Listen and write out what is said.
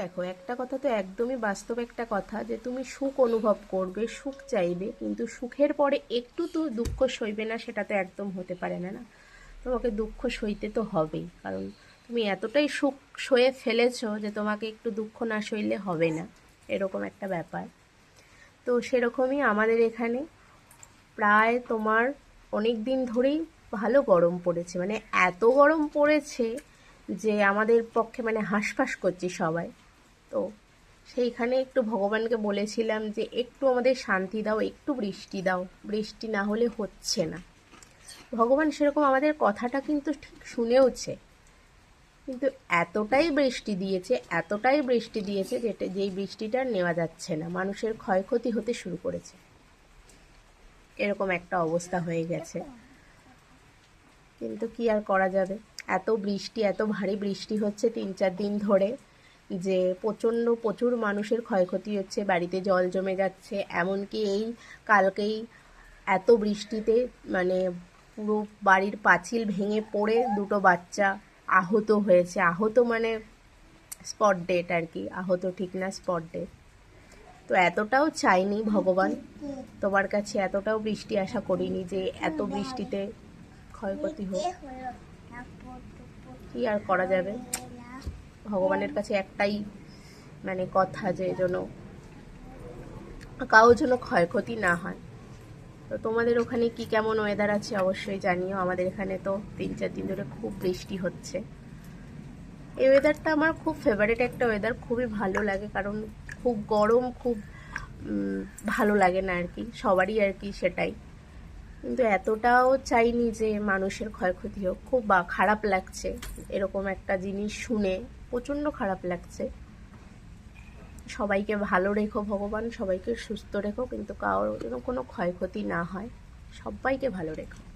দেখো, একটা কথা তো একদমই বাস্তব একটা কথা যে তুমি সুখ অনুভব করবে, সুখ চাইবে, কিন্তু সুখের পরে একটু তো দুঃখ সইবে না, সেটা তো একদম হতে পারে না না? তোমাকে দুঃখ সইতে তো হবেই, কারণ তুমি এতটাই সুখ সয়ে ফেলেছো যে তোমাকে একটু দুঃখ না সইলে হবে না, এরকম একটা ব্যাপার। তো সেরকমই আমাদের এখানে প্রায় তোমার অনেক দিন ধরেই ভালো গরম পড়েছে মানে এত গরম পড়েছে যে আমাদের পক্ষে মানে হাঁসফাঁস করছি সবাই। তো সেইখানে একটু ভগবানকে বলেছিলাম যে, একটু আমাদের শান্তি দাও, একটু বৃষ্টি দাও। বৃষ্টি না হলে হচ্ছে না। ভগবান সেরকম আমাদের কথাটা কিন্তু ঠিক শুনেওছে। কিন্তু এতটাই বৃষ্টি দিয়েছে, এতটাই বৃষ্টি দিয়েছে যেটা যেই বৃষ্টিটা নেওয়া যাচ্ছে না। মানুষের ক্ষয়ক্ষতি হতে শুরু করেছে। এরকম একটা অবস্থা হয়ে গেছে। কিন্তু কি আর করা যাবে? এত বৃষ্টি, এত ভারী বৃষ্টি হচ্ছে তিন চার দিন ধরে। যে প্রচণ্ড প্রচুর মানুষের ক্ষয়ক্ষতি হচ্ছে, বাড়িতে জল জমে যাচ্ছে, এমনকি এই কালকেই এত বৃষ্টিতে মানে পুরো বাড়ির পাঁচিল ভেঙে পড়ে দুটো বাচ্চা আহত হয়েছে। আহত মানে স্পট ডেট আর কি, আহত ঠিক না স্পট ডেট। তো এতটাও চাইনি ভগবান। তোমার কাছে এতটাও বৃষ্টি আশা করিনি যে এত বৃষ্টিতে ক্ষয়ক্ষতি হোক। কি আর করা যাবে? ভগবানের কাছে একটাই মানে কথা যে যেন কারোর জন্য ক্ষয়ক্ষতি না হয়। তো তোমাদের ওখানে কি কেমন ওয়েদার আছে অবশ্যই জানিও। আমাদের এখানে তো তিন চার দিন ধরে খুব বৃষ্টি হচ্ছে। এই ওয়েদারটা আমার খুব ফেভারিট একটা ওয়েদার খুবই ভালো লাগে কারণ খুব গরম, খুব ভালো লাগে না আর কি। সবারই আর কি সেটাই। কিন্তু এতটাও চাইনি যে মানুষের ক্ষয়ক্ষতি হোক। খুব বা- খারাপ লাগছে। এরকম একটা জিনিস শুনে প্রচণ্ড খারাপ লাগছে। সবাইকে ভালো রেখো ভগবান, সবাইকে সুস্থ রেখো, কিন্তু কারোর যেন কোনো ক্ষয়ক্ষতি না হয়। সবাইকে ভালো রেখো।